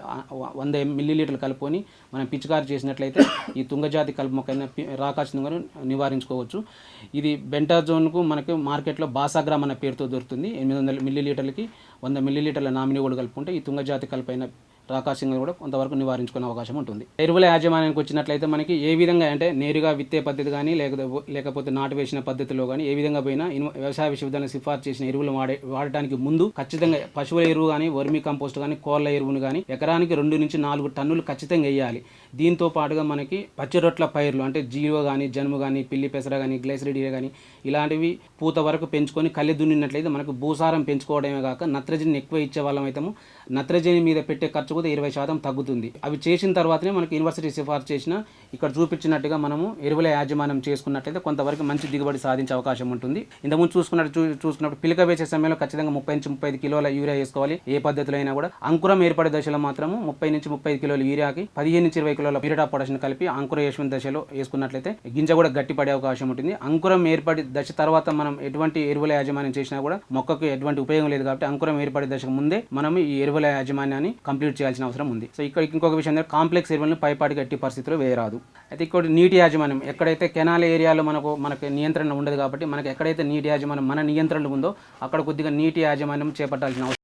వంద మిల్లీ లీటర్లు కలుపుకొని మనం పిచికారి చేసినట్లయితే ఈ తుంగజాతి కలుపు మొక్కైన అయిన తుంగను నివారించుకోవచ్చు. ఇది బెంటాజోన్కు మనకి మార్కెట్లో బాసాగ్రామ్ అనే పేరుతో దొరుకుతుంది. ఎనిమిది వందల మిల్లీ లీటర్లకి వంద మిల్లీలీటర్ల నామినీ కూడా కలుపుకుంటే ఈ తుంగజాతి కలుపు అయిన రాకాసింగ్ని కూడా కొంతవరకు నివారించుకునే అవకాశం ఉంటుంది. ఎరువుల యాజమాన్యానికి వచ్చినట్లయితే మనకి ఏ విధంగా అంటే నేరుగా విత్తే పద్ధతి కానీ లేకపోతే లేకపోతే నాటు వేసిన పద్ధతిలో కానీ ఏ విధంగా పోయినా వ్యవసాయ విశ్వవిద్యాలయం సిఫార్సు చేసిన ఎరువులు వాడే వాడటానికి ముందు ఖచ్చితంగా పశువుల ఎరువు కానీ వర్మి కంపోస్ట్ కానీ కోళ్ళ ఎరువును కానీ ఎకరానికి రెండు నుంచి నాలుగు టన్నులు ఖచ్చితంగా వేయాలి. దీంతో పాటుగా మనకి పచ్చి రొట్ల పైర్లు అంటే జీవో కానీ జనుము కానీ పిల్లి పెసర కానీ గ్లైసరిడియా కానీ ఇలాంటివి పూత వరకు పెంచుకొని కళ్ళె దున్నినట్లయితే మనకు భూసారం పెంచుకోవడమే కాక నత్రజనిని ఎక్కువ ఇచ్చే వాళ్ళం అయితే నత్రజని మీద పెట్టే ఖర్చు కూడా ఇరవై శాతం తగ్గుతుంది. అవి చేసిన తర్వాతనే మనకు యూనివర్సిటీ సిఫార్సు చేసిన ఇక్కడ చూపించినట్టుగా మనము ఎరువుల యాజమాన్యం చేసుకున్నట్లయితే కొంతవరకు మంచి దిగుబడి సాధించే అవకాశం ఉంటుంది. ఇంతకుముందు చూసుకున్నట్టు చూ చూసుకున్నప్పుడు పిలక వేసే సమయంలో ఖచ్చితంగా ముప్పై నుంచి ముప్పై ఐదు కిలోల యూరియా వేసుకోవాలి. ఏ పద్ధతిలో అయినా కూడా అంకురం ఏర్పడే దశలో మాత్రము ముప్పై నుంచి ముప్పై ఐదు కిలోల యూరియాకి పదిహేను నుంచి ఇరవై కిలోల పీరియడ్ ఆఫ్ పొడక్షన్ కలిపి అంకుర వేసిన దశలో వేసుకున్నట్లయితే గింజ కూడా గట్టి పడే అవకాశం ఉంటుంది. అంకురం ఏర్పడి దశ తర్వాత మనం ఎటువంటి ఎరువుల యాజమాన్యం చేసినా కూడా మొక్కకు ఎటువంటి ఉపయోగం లేదు కాబట్టి అంకురం ఏర్పడే దశకు ముందే మనం ఈ ఎరువుల యాజమాన్యాన్ని కంప్లీట్ చేయాల్సిన అవసరం ఉంది. సో ఇక్కడ ఇంకొక విషయం ఏంటంటే కాంప్లెక్స్ ఎరువులను పైపాటికి ఎట్టి పరిస్థితిలో వేయరాదు. అయితే ఇక్కడ నీటి యాజమాన్యం ఎక్కడైతే కెనాల్ ఏరియాలో మనకు మనకు నియంత్రణ ఉండదు కాబట్టి మనకు ఎక్కడైతే నీటి యాజమాన్యం మన నియంత్రణలో ఉందో అక్కడ కొద్దిగా నీటి యాజమాన్యం చేపట్టాల్సిన అవసరం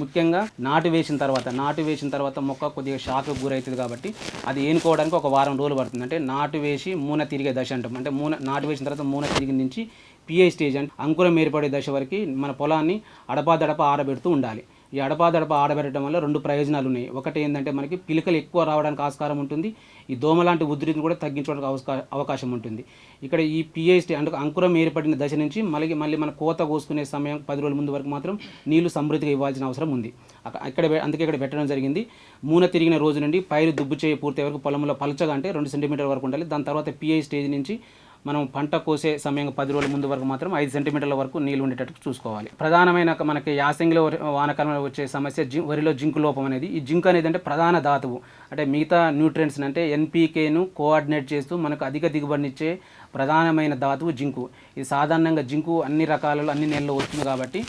ముఖ్యంగా నాటు వేసిన తర్వాత నాటు వేసిన తర్వాత మొక్క కొద్దిగా షాక్ గురవుతుంది కాబట్టి అది ఏనుకోవడానికి ఒక వారం రోజులు పడుతుంది. అంటే నాటు వేసి మూన తిరిగే దశ అంటాం. అంటే మూన నాటు వేసిన తర్వాత మూన తిరిగి నుంచి పిఐ స్టేజ్ అంటే అంకురం ఏర్పడే దశ వరకు మన పొలాన్ని అడపాదడప ఆరబెడుతూ ఉండాలి. ఈ అడపాదడప ఆడబెట్టడం వల్ల రెండు ప్రయోజనాలు ఉన్నాయి ఒకటి ఏంటంటే మనకి పిలకలు ఎక్కువ రావడానికి ఆస్కారం ఉంటుంది. ఈ దోమ లాంటి ఉధృతిని కూడా తగ్గించడానికి అవస్కా- అవకాశం ఉంటుంది. ఇక్కడ ఈ పిఐ అంటే అంకురం ఏర్పడిన దశ నుంచి మళ్ళీ మళ్ళీ మన కోత కోసుకునే సమయం పది రోజుల ముందు వరకు మాత్రం నీళ్ళు సమృద్ధిగా ఇవ్వాల్సిన అవసరం ఉంది. అక్కడ ఇక్కడ అందుకే ఇక్కడ పెట్టడం జరిగింది. మూన తిరిగిన రోజు నుండి పైరు దుబ్బు చేయి పూర్తి వరకు పొలంలో పలచగా అంటే రెండు సెంటీమీటర్ వరకు ఉండాలి. దాని తర్వాత పిఐ స్టేజ్ నుంచి మనం పంట కోసే సమయం పది రోజుల ముందు వరకు మాత్రం ఐదు సెంటీమీటర్ల వరకు నీళ్ళు ఉండేటట్టు చూసుకోవాలి. ప్రధానమైన మనకి యాసంగిలో వానకాలంలో వచ్చే సమస్య జి వరిలో జింకు లోపం అనేది. ఈ జింక్ అనేది అంటే ప్రధాన ధాతువు. అంటే మిగతా న్యూట్రియంట్స్ అంటే ఎన్పీకేను కోఆర్డినేట్ చేస్తూ మనకు అధిక దిగుబడినిచ్చే ప్రధానమైన ధాతువు జింకు. ఇది సాధారణంగా జింకు అన్ని రకాలలో అన్ని నెలల్లో వస్తుంది కాబట్టి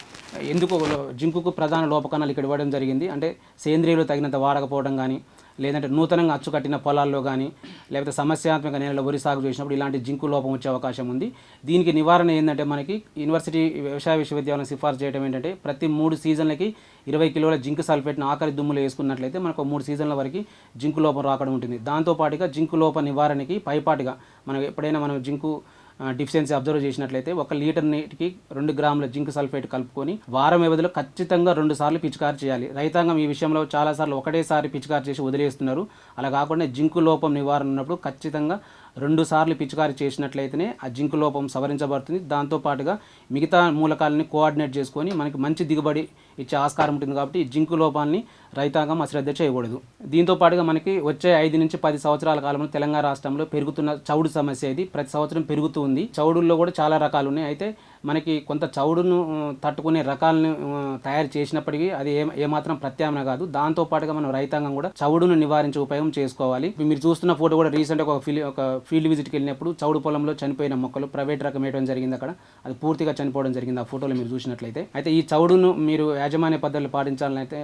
ఎందుకు జింకుకు ప్రధాన లోపకణాలు ఇక్కడ ఇవ్వడం జరిగింది? అంటే సేంద్రియులు తగినంత వాడకపోవడం కానీ లేదంటే నూతనంగా అచ్చు కట్టిన పొలాల్లో కానీ లేకపోతే సమస్యాత్మక నేలలో వరి సాగు చేసినప్పుడు ఇలాంటి జింకు లోపం వచ్చే అవకాశం ఉంది. దీనికి నివారణ ఏంటంటే మనకి యూనివర్సిటీ వ్యవసాయ విశ్వవిద్యాలయం సిఫార్సు చేయడం ఏంటంటే ప్రతి మూడు సీజన్లకి ఇరవై కిలోల జింక్ సల్ఫేట్ను ఆఖరి దుమ్ములు వేసుకున్నట్లయితే మనకు మూడు సీజన్ల వరకు జింకు లోపం రాకడం ఉంటుంది. దాంతోపాటుగా జింకు లోప నివారణకి పైపాటుగా మనం ఎప్పుడైనా మనం జింకు డిఫిషియన్సీ అబ్జర్వ్ చేసినట్లయితే ఒక లీటర్ నీటికి రెండు గ్రాముల జింక్ సల్ఫేట్ కలుపుకొని వారం వ్యవధిలో ఖచ్చితంగా రెండు సార్లు పిచికారి చేయాలి. రైతాంగం ఈ విషయంలో చాలాసార్లు ఒకటేసారి పిచికారి చేసి వదిలేస్తున్నారు. అలా కాకుండా జింకు లోపం నివారణ ఉన్నప్పుడు ఖచ్చితంగా రెండు సార్లు పిచికారి చేసినట్లయితేనే ఆ జింకు లోపం సవరించబడుతుంది. దాంతోపాటుగా మిగతా మూలకాలని కోఆర్డినేట్ చేసుకొని మనకి మంచి దిగుబడి ఇచ్చే ఆస్కారం ఉంటుంది కాబట్టి జింకు లోపాన్ని రైతాంగం అశ్రద్ధ చేయకూడదు. దీంతో పాటుగా మనకి వచ్చే ఐదు నుంచి పది సంవత్సరాల కాలంలో తెలంగాణ రాష్ట్రంలో పెరుగుతున్న చౌడు సమస్య ఇది. ప్రతి సంవత్సరం పెరుగుతూ ఉంది. చౌడుల్లో కూడా చాలా రకాలు ఉన్నాయి. అయితే మనకి కొంత చౌడును తట్టుకునే రకాలను తయారు చేసినప్పటికీ అది ఏ ఏమాత్రం ప్రత్యామ్నాయం కాదు. దాంతో పాటుగా మనం రైతాంగం కూడా చౌడును నివారించే ఉపయోగం చేసుకోవాలి. మీరు చూస్తున్న ఫోటో కూడా రీసెంట్గా ఒక ఫీల్డ్ ఒక ఫీల్డ్ విజిట్కి వెళ్ళినప్పుడు చౌడు పొలంలో చనిపోయిన మొక్కలు ప్రైవేట్ రకం వేయడం జరిగింది అక్కడ. అది పూర్తిగా చనిపోవడం జరిగింది ఆ ఫోటోలో మీరు చూసినట్లయితే. అయితే ఈ చౌడును మీరు యాజమాన్య పద్ధతులు పాటించాలని అయితే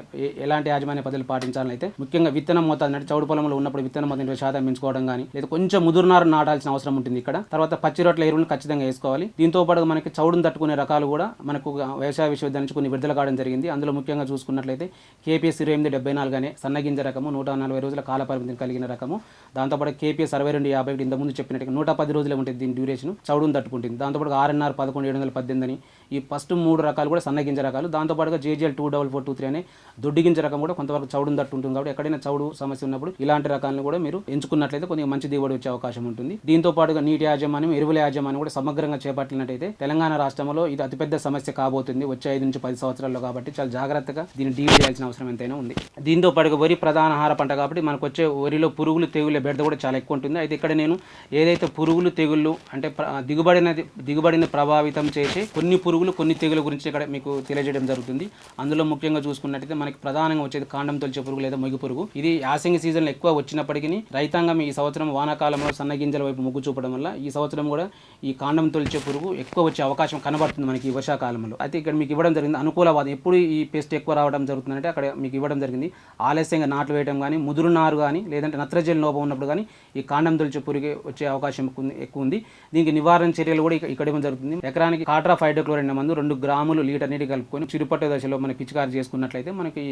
ఎలాంటి యాజమాన్య పద్ధతులు పాటించాలని అయితే ముఖ్యంగా విత్తనం మోతాదు అంటే చౌడు పొలంలో ఉన్నప్పుడు విత్తనం మోతాదు ఇరవై శాతం పెంచుకోవడం కానీ లేదా కొంచెం ముదురునారు నాటాల్సిన అవసరం ఉంటుంది ఇక్కడ. తర్వాత పచ్చి రొట్ల ఎరువులను ఖచ్చితంగా వేసుకోవాలి. దీంతో పాటు మనకి చౌడును తట్టుకునే రకాలు కూడా మనకు వ్యవసాయ విశ్వవిద్యాలయం నుంచి కొన్ని విడుదల కావడం జరిగింది. అందులో ముఖ్యంగా చూసుకున్నట్లయితే కేపీఎస్ ఇరవై ఎనిమిది డెబ్బై నాలుగు అనే సన్నగింజ రకము నూట నలభై రోజుల కాల పరిమితిని కలిగిన రకము. దాంతోపాటు కేపీఎస్ అరవై రెండు యాభై ఒకటి ఇంతకుముందు చెప్పినట్టుగా నూట పది రోజులే ఉంటుంది దీని డ్యూరేషన్ చౌడును తట్టుకుంటుంది. దాంతోపాటు ఆర్ఎన్ఆర్ పదకొండు ఏడు వందల పద్దెనిమిది అని ఈ ఫస్ట్ మూడు రకాలు కూడా సన్నగింజ రకాలు. దాంతోపాటుగా JGL two double four two three అనే దొడ్డి రకం కూడా కొంతవరకు చౌడును తట్టుంటుంది కాబట్టి ఎక్కడైనా చౌడు సమస్య ఉన్నప్పుడు ఇలాంటి రకాలను కూడా మీరు ఎంచుకున్నట్లయితే కొంచెం మంచి దిగుబడి వచ్చే అవకాశం ఉంటుంది. దీంతో పాటుగా నీటి యాజమాన్యం ఎరువుల యాజమాన్యం కూడా సమగ్రంగా చేపట్టినట్టయితే తెలంగాణ రాష్ట్రంలో ఇది అతిపెద్ద సమస్య కాబోతుంది వచ్చే ఐదు నుంచి పది సంవత్సరాల్లో కాబట్టి చాలా జాగ్రత్తగా దీన్ని డీల్ చేయాల్సిన అవసరం ఎంతైనా ఉంది. దీంతో పాటుగా వరి ప్రధాన ఆహార పంట కాబట్టి మనకు వచ్చే వరిలో పురుగులు తెగుళ్ళ బెడద కూడా చాలా ఎక్కువ ఉంటుంది. అయితే ఇక్కడ నేను ఏదైతే పురుగులు తెగుళ్ళు అంటే దిగుబడిన దిగుబడిని ప్రభావితం చేసే కొన్ని పురుగులు కొన్ని తెగుల గురించి ఇక్కడ మీకు తెలియజేయడం జరుగుతుంది. అందులో ముఖ్యంగా చూసుకున్నట్టయితే మనకి ప్రధానంగా వచ్చేది కాండం తొలిచే పురుగు లేదా మొగి పురుగు. ఇది యాసంగి సీజన్లో ఎక్కువ వచ్చినప్పటికీ రైతాంగం ఈ సంవత్సరం వానాకాలంలో సన్నగింజల వైపు మొగ్గు చూపడం వల్ల ఈ సంవత్సరం కూడా ఈ కాండం తొలిచే పురుగు ఎక్కువ వచ్చే అవకాశం కనబడుతుంది మనకి ఈ వర్షాకాలంలో. అయితే ఇక్కడ మీకు ఇవ్వడం జరిగింది. అనుకూలవాదం ఎప్పుడు ఈ పెస్ట్ ఎక్కువ రావడం జరుగుతుందంటే అక్కడ మీకు ఇవ్వడం జరిగింది. ఆలస్యంగా నాట్లు వేయడం కానీ ముదురు నారు కానీ లేదంటే నత్రజని లోపం ఉన్నప్పుడు కానీ ఈ కాండం తొలిచే పురుగు వచ్చే అవకాశం ఎక్కువ ఉంది- ఎక్కువ ఉంది. దీనికి నివారణ చర్యలు కూడా ఇక్కడ ఇవ్వడం జరుగుతుంది. ఎకరానికి కాట్రా హైడ్రోక్లోరైన్ మందు రెండు గ్రాములు లీటర్ నీటి కలుపుకొని చిరుపట్టు దశలో మనం పిచికారి చేసుకున్నట్లయితే మనకి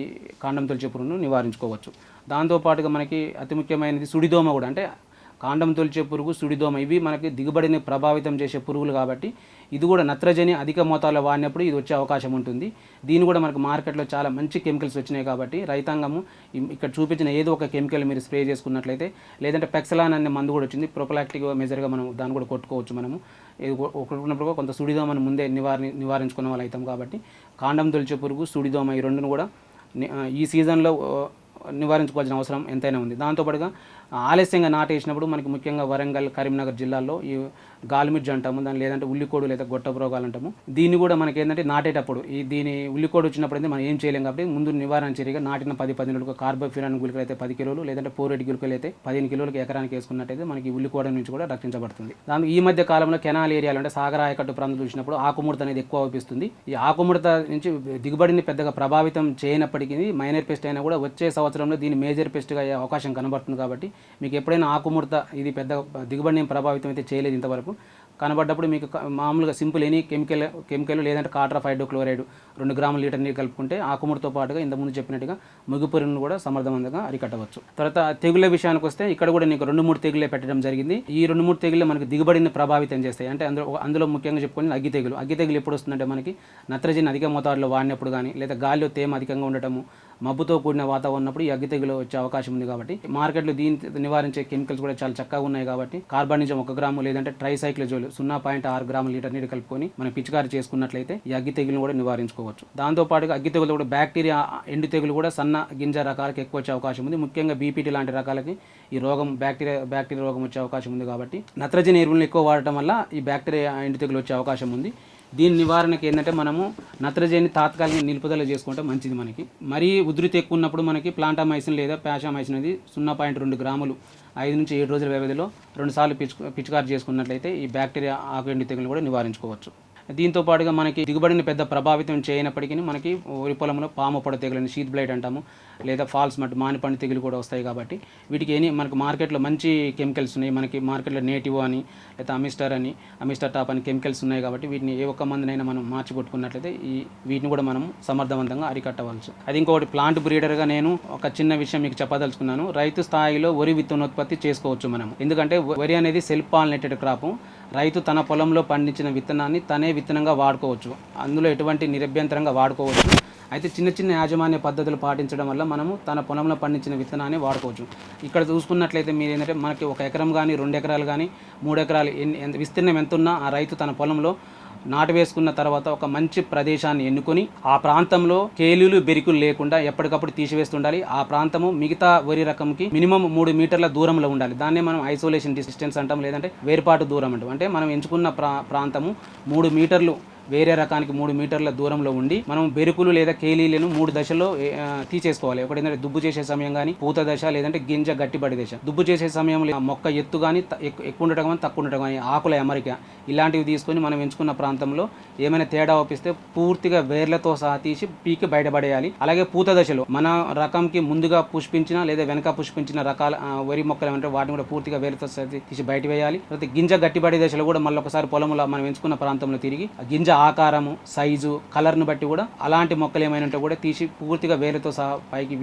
కాండం తొలిచే పురుగును నివారించుకోవచ్చు దాంతోపాటుగా మనకి అతి ముఖ్యమైనది సుడిదోమ కూడా. అంటే కాండం తొలిచే పురుగు సుడిదోమ. ఇవి మనకి దిగుబడిని ప్రభావితం చేసే పురుగులు కాబట్టి ఇది కూడా నత్రజని అధిక మోతాదులో వాడినప్పుడు ఇది వచ్చే అవకాశం ఉంటుంది. దీని కూడా మనకు మార్కెట్లో చాలా మంచి కెమికల్స్ వచ్చినాయి కాబట్టి రైతాంగము ఇక్కడ చూపించిన ఏదో ఒక కెమికల్ మీరు స్ప్రే చేసుకున్నట్లయితే లేదంటే పెక్సలాన్ అనే మందు కూడా వచ్చింది. ప్రొపలాక్టిక్ మెజర్గా మనం దాన్ని కూడా కొట్టుకోవచ్చు మనము. ఇది కొ- కొట్టుకున్నప్పుడు కొంత సుడిదోమను ముందే నివారణ నివారించుకున్న వాళ్ళు అవుతాం కాబట్టి కాండం తొలిచే పురుగు సుడిదోమ ఈ రెండును కూడా ఈ సీజన్లో నివారించుకోవాల్సిన అవసరం ఎంతైనా ఉంది. దాంతోపాటుగా ఆలస్యంగా నాటేసినప్పుడు మనకి ముఖ్యంగా వరంగల్ కరీంనగర్ జిల్లాల్లో ఈ గాలిమిర్చి అంటాము దాని లేదంటే ఉల్లికోడు లేదా గొట్టపు రోగాలు అంటాము. దీన్ని కూడా మనకి ఏంటంటే నాటేటప్పుడు ఈ దీని ఉల్లికోడు వచ్చినప్పుడు అయితే మనం ఏం చేయలేం కాబట్టి ముందు నివారణ చర్యగా నాటిన పది పదిహేను కార్బోఫిరాన్ గుళికలు అయితే పది కిలోలు లేదంటే పోరేటి గుళికలు అయితే పదిహేను కిలోలకు ఎకరానికి వేసుకున్నట్టయితే మనకి ఉల్లికోడ నుంచి కూడా రక్షించబడుతుంది. దాని ఈ మధ్య కాలంలో కెనాల్ ఏరియాలు అంటే సాగర ఆయకట్టు ప్రాంతం చూసినప్పుడు ఆకుముడత అనేది ఎక్కువ అవుపిస్తుంది ఈ ఆకుముడత నుంచి దిగుబడిని పెద్దగా ప్రభావితం చేయనప్పటికీ మైనర్ పెస్ట్ అయినా కూడా వచ్చే సంవత్సరంలో దీని మేజర్ పెస్ట్గా అయ్యే అవకాశం కనబడుతుంది కాబట్టి మీకు ఎప్పుడైనా ఆకుముడత ఇది పెద్ద దిగుబడిని ప్రభావితం అయితే చేయలేదు ఇంతవరకు. కనబడ్డప్పుడు మీకు మామూలుగా సింపుల్ ఎనీ కెమికల్ కెమికల్ లేదంటే కాట్రా హైడ్రోక్లోరైడ్ రెండు గ్రాముల లీటర్ నీరు కలుపుకుంటే ఆకుముడితో పాటుగా ఇంతకుముందు చెప్పినట్టుగా ముగ్గుపురుగును కూడా సమర్థవంతంగా అరికట్టవచ్చు. తర్వాత తెగుళ్ళ విషయానికి వస్తే ఇక్కడ కూడా నీకు రెండు మూడు తెగులే పెట్టడం జరిగింది. ఈ రెండు మూడు తెగులు మనకి దిగుబడిని ప్రభావితం చేస్తాయి. అంటే అందులో అందులో ముఖ్యంగా చెప్పుకొని అగ్గి తెగులు. అగ్గి తెగులు ఎప్పుడు వస్తుందంటే మనకి నత్రజని అధిక మోతాదులో వాడినప్పుడు కానీ లేదా గాలిలో తేమ అధికంగా ఉండటము మబ్బుతో కూడిన వాతావరణం ఉన్నప్పుడు ఈ అగ్గి తెగులు వచ్చే అవకాశం ఉంది కాబట్టి మార్కెట్లో దీన్ని నివారించే కెమికల్స్ కూడా చాలా చక్కగా ఉన్నాయి కాబట్టి కార్బన్ నుంచి ఒక గ్రాము లేదంటే ట్రైసైక్లోజోల్ సున్నా పాయింట్ ఆరు గ్రాముల లీటర్ నీరు కలుపుకొని మనం పిచికారి చేసుకున్నట్లయితే ఈ అగ్గి తెగులు కూడా నివారించుకోవచ్చు. దాంతోపాటుగా అగ్గి తెగులు కూడా బ్యాక్టీరియా ఎండు తెగులు కూడా సన్న గింజ రకాలకు ఎక్కువ వచ్చే అవకాశం ఉంది. ముఖ్యంగా బీపీటీ లాంటి రకాలకి ఈ రోగం బ్యాక్టీరియా బ్యాక్టీరియా రోగం వచ్చే అవకాశం ఉంది కాబట్టి నత్రజని ఎరువులను ఎక్కువ వాడటం వల్ల ఈ బ్యాక్టీరియా ఎండు తెగులు వచ్చే అవకాశం ఉంది. దీని నివారణకి ఏంటంటే మనము నత్రజని తాత్కాలిక నిలుపుదల చేసుకుంటే మంచిది మనకి. మరీ ఉధృతి ఎక్కువ ఉన్నప్పుడు మనకి ప్లాంటామైసిన్ లేదా ప్యాషామైసిన్ అనేది సున్నా పాయింట్ రెండు గ్రాములు ఐదు నుంచి ఏడు రోజుల వ్యవధిలో రెండుసార్లు పిచ్చు పిచికారి చేసుకున్నట్లయితే ఈ బ్యాక్టీరియా ఆకుఎండి తెగులు కూడా నివారించుకోవచ్చు. దీంతో పాటుగా మనకి దిగుబడిని పెద్ద ప్రభావితం చేయనప్పటికీ మనకి వరి పొలంలో పాము పొడ తెగులని షీత్ బ్లైట్ అంటాము లేదా ఫాల్స్ మట్టి మానిపండు తెగులు కూడా వస్తాయి కాబట్టి వీటికి ఏని మనకి మార్కెట్లో మంచి కెమికల్స్ ఉన్నాయి. మనకి మార్కెట్లో నేటివ్ అని లేదా అమిస్టర్ అని అమిస్టర్ టాప్ అని కెమికల్స్ ఉన్నాయి కాబట్టి వీటిని ఏ ఒక్క మందునైనా మనం మార్చి కొట్టుకున్నట్లయితే ఈ వీటిని కూడా మనం సమర్థవంతంగా అరికట్టవచ్చు. అది ఇంకొకటి ప్లాంట్ బ్రీడర్గా నేను ఒక చిన్న విషయం మీకు చెప్పదలుచుకున్నాను. రైతు స్థాయిలో వరి విత్తనోత్పత్తి చేసుకోవచ్చు మనం ఎందుకంటే వరి అనేది సెల్ఫ్ పాలినేటెడ్ క్రాప్ రైతు తన పొలంలో పండించిన విత్తనాన్ని తనే విత్తనంగా వాడుకోవచ్చు. అందులో ఎటువంటి నిరభ్యంతరంగా వాడుకోవచ్చు. అయితే చిన్న చిన్న యాజమాన్య పద్ధతులు పాటించడం వల్ల మనము తన పొలంలో పండించిన విత్తనాన్ని వాడుకోవచ్చు. ఇక్కడ చూసుకున్నట్లయితే మీరు ఏంటంటే మనకి ఒక ఎకరం కానీ రెండు ఎకరాలు కానీ మూడు ఎకరాలు ఎన్ని ఎంత విస్తీర్ణం ఎంత ఉన్నా ఆ రైతు తన పొలంలో నాటు వేసుకున్న తర్వాత ఒక మంచి ప్రదేశాన్ని ఎన్నుకొని ఆ ప్రాంతంలో కేలులు బెరికులు లేకుండా ఎప్పటికప్పుడు తీసివేస్తుండాలి. ఆ ప్రాంతము మిగతా వరి రకంకి మినిమం మూడు మీటర్ల దూరంలో ఉండాలి. దాన్నే మనం ఐసోలేషన్ డిస్టెన్స్ అంటాం లేదంటే వేర్పాటు దూరం అంటాం. అంటే మనం ఎంచుకున్న ప్రా ప్రాంతము మూడు మీటర్లు వేరే రకానికి మూడు మీటర్ల దూరంలో ఉండి మనం బెరుకులు లేదా కేలీలను మూడు దశల్లో తీసేసుకోవాలి. ఒకటి ఏంటంటే దుబ్బు చేసే సమయం కానీ పూత దశ లేదంటే గింజ గట్టిపడి దశ. దుబ్బు చేసే సమయంలో మొక్క ఎత్తు కానీ ఎక్కువ ఉండటం కానీ తక్కువ ఉండటం కానీ ఆకుల అమరిక ఇలాంటివి తీసుకొని మనం ఎంచుకున్న ప్రాంతంలో ఏమైనా తేడా ఒప్పిస్తే పూర్తిగా వేర్లతో సహా తీసి పీకి బయటపడేయాలి. అలాగే పూత దశలో మన రకంకి ముందుగా పుష్పించిన లేదా వెనక పుష్పించిన రకాల వరి మొక్కలు ఏమంటే వాటిని కూడా పూర్తిగా వేర్లతో సహా తీసి బయట వేయాలి. తర్వాత గింజ గట్టిపడే దశలో కూడా మళ్ళీ ఒకసారి పొలంలో మనం ఎంచుకున్న ప్రాంతంలో తిరిగి గింజ ఆకారము సైజు కలర్ను బట్టి కూడా అలాంటి మొక్కలు ఏమైనా ఉంటే కూడా తీసి పూర్తిగా వేలతో సహా పైకి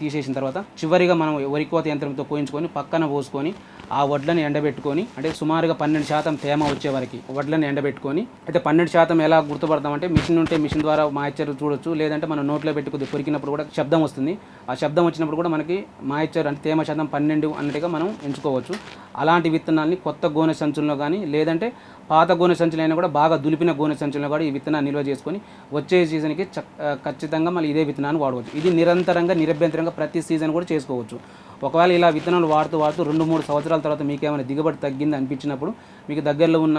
తీసేసిన తర్వాత చివరిగా మనం వరి కోత యంత్రంతో కోయించుకొని పక్కన పోసుకొని ఆ వడ్లను ఎండబెట్టుకొని అంటే సుమారుగా పన్నెండు శాతం తేమ వచ్చే వరకు వడ్లను ఎండబెట్టుకొని అయితే పన్నెండు శాతం ఎలా గుర్తుపడతామంటే మిషన్ ఉంటే మిషన్ ద్వారా మాయిశ్చర్ చూడొచ్చు లేదంటే మనం నోట్లో పెట్టి కొద్దిగా కొరికినప్పుడు కూడా శబ్దం వస్తుంది. ఆ శబ్దం వచ్చినప్పుడు కూడా మనకి మాయిశ్చర్ అంటే తేమ శాతం పన్నెండు అన్నట్టుగా మనం ఎంచుకోవచ్చు. అలాంటి విత్తనాల్ని కొత్త గోనె సంచుల్లో కానీ లేదంటే పాత గోనె సంచులైనా కూడా బాగా దులిపిన గోనె సంచులను కూడా ఈ విత్తనాన్ని నిల్వ చేసుకొని వచ్చే సీజన్కి చక్ ఖచ్చితంగా మళ్ళీ ఇదే విత్తనాన్ని వాడవచ్చు. ఇది నిరంతరంగా నిరభ్యంతరంగా ప్రతి సీజన్ కూడా చేసుకోవచ్చు. ఒకవేళ ఇలా విత్తనాలు వాడుతూ వాడుతూ రెండు మూడు సంవత్సరాల తర్వాత మీకు ఏమైనా దిగుబడి తగ్గింది అనిపించినప్పుడు మీకు దగ్గరలో ఉన్న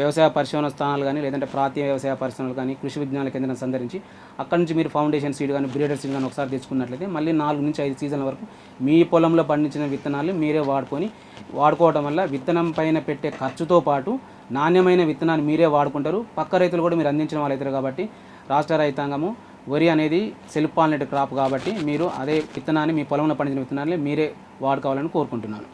వ్యవసాయ పరిశోధన స్థానాలు కానీ లేదంటే ప్రాంతీయ వ్యవసాయ పరిశ్రమలు కానీ కృషి విజ్ఞాన కేంద్రం సందర్శించి అక్కడి నుంచి మీరు ఫౌండేషన్ సీడ్ కానీ బ్రీడర్ సీడ్ కానీ ఒకసారి తెచ్చుకున్నట్లయితే మళ్ళీ నాలుగు నుంచి ఐదు సీజన్ల వరకు మీ పొలంలో పండించిన విత్తనాలు మీరే వాడుకొని వాడుకోవడం వల్ల విత్తనం పైన పెట్టే ఖర్చుతో పాటు నాణ్యమైన విత్తనాన్ని మీరే వాడుకుంటారు. పక్క రైతులు కూడా మీరు అందించిన వాళ్ళు అవుతారు కాబట్టి రాష్ట్ర రైతాంగము వరి అనేది సెల్ఫ్ క్రాప్ కాబట్టి మీరు అదే విత్తనాన్ని మీ పొలంలో పండించిన విత్తనాన్ని మీరే వాడుకోవాలని కోరుకుంటున్నాను.